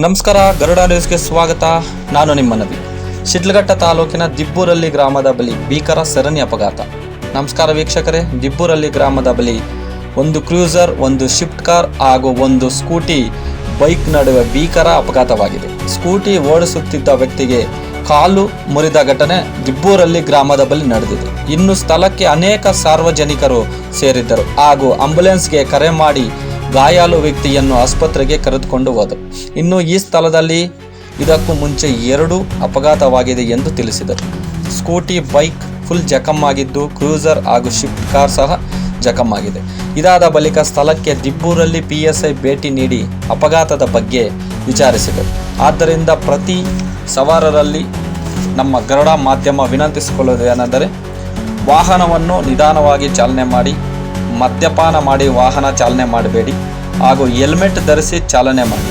ನಮಸ್ಕಾರ, ಗರುಡ ನ್ಯೂಸ್ಗೆ ಸ್ವಾಗತ. ನಾನು ನಿಮ್ಮ ನವಿ ಶಿಡ್ಲಘಟ್ಟ ತಾಲೂಕಿನ ದಿಬ್ಬೂರಲ್ಲಿ ಗ್ರಾಮದ ಬಳಿ ಭೀಕರ ಸರಣಿ ಅಪಘಾತ. ನಮಸ್ಕಾರ ವೀಕ್ಷಕರೇ, ದಿಬ್ಬೂರಲ್ಲಿ ಗ್ರಾಮದ ಬಳಿ ಒಂದು ಕ್ರೂಸರ್, ಒಂದು ಶಿಫ್ಟ್ ಕಾರ್ ಹಾಗೂ ಒಂದು ಸ್ಕೂಟಿ ಬೈಕ್ ನಡುವೆ ಭೀಕರ ಅಪಘಾತವಾಗಿದೆ. ಸ್ಕೂಟಿ ಓಡಿಸುತ್ತಿದ್ದ ವ್ಯಕ್ತಿಗೆ ಕಾಲು ಮುರಿದ ಘಟನೆ ದಿಬ್ಬೂರಲ್ಲಿ ಗ್ರಾಮದ ಬಳಿ ನಡೆದಿದೆ. ಇನ್ನು ಸ್ಥಳಕ್ಕೆ ಅನೇಕ ಸಾರ್ವಜನಿಕರು ಸೇರಿದ್ದರು ಹಾಗೂ ಆಂಬುಲೆನ್ಸ್ಗೆ ಕರೆ ಮಾಡಿ ಗಾಯಾಳು ವ್ಯಕ್ತಿಯನ್ನು ಆಸ್ಪತ್ರೆಗೆ ಕರೆದುಕೊಂಡು ಹೋದರು ಇನ್ನು ಈ ಸ್ಥಳದಲ್ಲಿ ಇದಕ್ಕೂ ಮುಂಚೆ ಎರಡು ಅಪಘಾತವಾಗಿದೆ ಎಂದು ತಿಳಿಸಿದರು. ಸ್ಕೂಟಿ, ಬೈಕ್ ಫುಲ್ ಜಖಮ್ಮಾಗಿದ್ದು ಕ್ರೂಸರ್ ಹಾಗೂ ಶಿಫ್ಟ್ ಕಾರ್ ಸಹ ಜಖಮ್ಮಾಗಿದೆ ಇದಾದ ಬಳಿಕ ಸ್ಥಳಕ್ಕೆ ದಿಬ್ಬೂರಲ್ಲಿ ಪಿ ಎಸ್ ಐ ಭೇಟಿ ನೀಡಿ ಅಪಘಾತದ ಬಗ್ಗೆ ವಿಚಾರಿಸಿದರು. ಆದ್ದರಿಂದ ಪ್ರತಿ ಸವಾರರಲ್ಲಿ ನಮ್ಮ ಗರುಡ ಮಾಧ್ಯಮ ವಿನಂತಿಸಿಕೊಳ್ಳುವುದೇನೆಂದರೆ, ವಾಹನವನ್ನು ನಿಧಾನವಾಗಿ ಚಾಲನೆ ಮಾಡಿ ಮದ್ಯಪಾನ ಮಾಡಿ ವಾಹನ ಚಾಲನೆ ಮಾಡಬೇಡಿ ಹಾಗೂ ಹೆಲ್ಮೆಟ್ ಧರಿಸಿ ಚಾಲನೆ ಮಾಡಿ.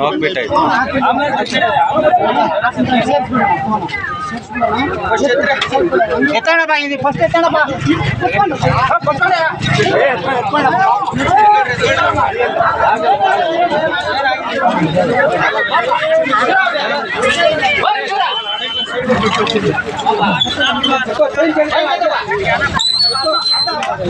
ಹೋಗ್ಬಿಟ್ಟಾಯ್ತು ಎತ್ತಣ ಬಾ ಇದು ಫಸ್ಟ್ ಎತ್ತಣ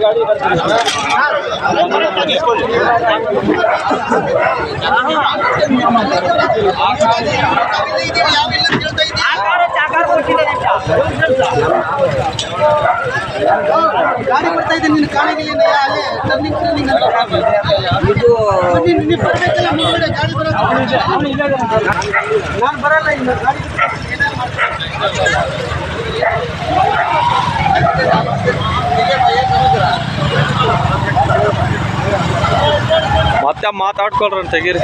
ಗಾಡಿ ಬರ್ತಾ ಇದೆ ನಿನ್ನ ಕಾಣಗಿಲ್ಲ ಅಲ್ಲಿ ಟರ್ನಿಂಗ್ ಅಂತ ಬರ್ಬೇಕಲ್ಲ ಗಾಡಿ ಬರೋದು ನಾನು ಬರಲ್ಲ ಇನ್ನು ಗಾಡಿ ಮತ್ತೆ ಮಾತಾಡ್ಕೊಳ್ರಿ ತೆಗೀರಿ.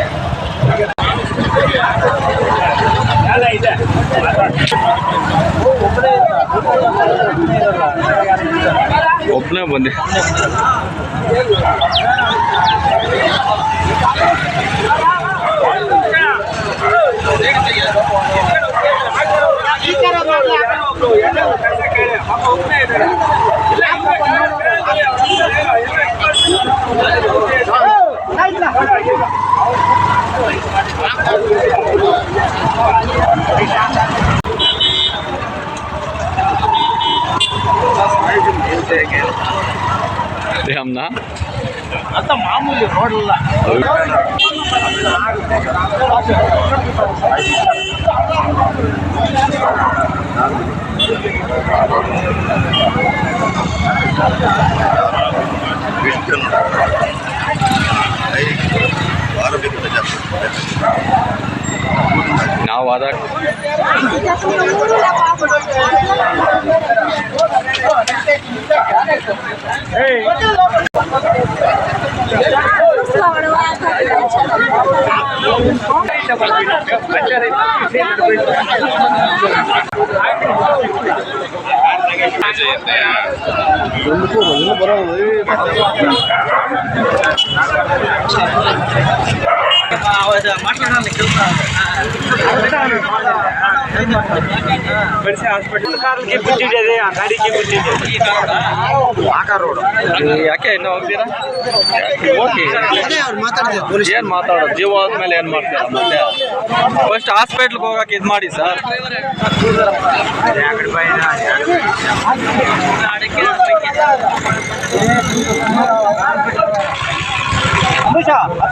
ಒಬ್ಬನೇ ಬಂದೆ ಅಮ್ಮನ ಅಂತ ಮಾಮೂಲಿ ರೋಡಲ್ಲ ನಾವು ಅದ বড় ಬಡಿಸಿ ಹಾಸ್ಪಿಟಲ್ ಕಾರಿಗೆ ಬಿಟ್ಟಿದೆ ಆ ಗಾಡಿಗೆ ಬಿಟ್ಟಿದೆ ಯಾಕೆ ಇನ್ನು ಹೋಗ್ತೀರಾ ಓಕೆ ಅದೇ ಅವ್ರು ಮಾತಾಡ್ತಾರೆ ಪೊಲೀಸ್ ಏನ್ ಮಾತಾಡೋದು ಜೀವ ಹೋದ್ಮೇಲೆ ಏನ್ ಮಾಡ್ತೀರಾ ಮತ್ತೆ ಫಸ್ಟ್ ಹಾಸ್ಪಿಟ್ಲ್ಗೆ ಹೋಗಕ್ಕೆ ಇದು ಮಾಡಿ ಸರ್ ಯಾಕೆ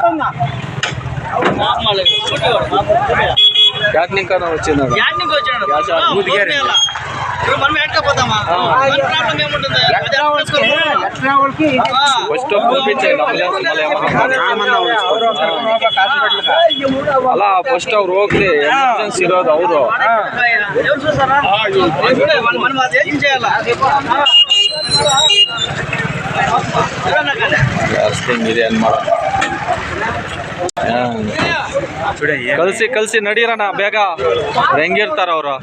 ನಿಂಕ ನಾವು వచ్చిందా మనం ఎక్కకపోతామా ప్రాబ్లం ఏముంటుంది అదే ఫస్ట్ పంపించండి అంబులెన్స్ మళ్ళీ ఏమన్నా ಅಲ್ಲ ಫಸ್ಟ್ ಅವ್ರು ಹೋಗ್ಲಿ ಎಮರ್ಜೆನ್ಸಿ ಇರೋದು ಅವರು ఎవరు చూసారా మనం మనం అది ఏం చేయాలా ఎవరన్నా కానీ. ಇದೆ ಏನ್ ಮಾಡೋಣ ಕಲ್ಸಿ ಕಲ್ಸಿ ನಡೀರಣ ಬೇಗ. ಹೆಂಗಿರ್ತಾರ ಅವರು.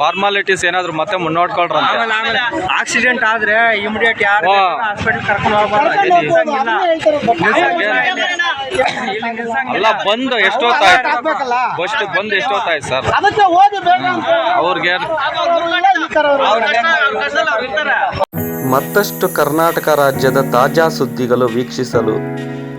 ಫಾರ್ಮಾಲಿಟೀಸ್ ಏನಾದ್ರು ಮತ್ತೆ ಮುನ್ನೋಡ್ಕೊಳ್ರ ಆಕ್ಸಿಡೆಂಟ್ ಆದ್ರೆ ಇಮಿಡಿಯೇಟ್ ಯಾರು. ಹಾಸ್ಪಿಟಲ್ ಕರ್ಕೊಂಡು ಅಲ್ಲ ಬಂದು ಎಷ್ಟೊತ್ತಾಯ್ತು? ಫಸ್ಟ್ ಬಂದು ಎಷ್ಟೊತ್ತಾಯ್ತು ಸರ್? ಅದಕ್ಕೆ ಓದಿ ಬೇಡ ಅಂತ. ಅವ್ರಿಗೆ ಮತ್ತಷ್ಟು ಕರ್ನಾಟಕ ರಾಜ್ಯದ ತಾಜಾ ಸುದ್ದಿಗಳು ವೀಕ್ಷಿಸಲು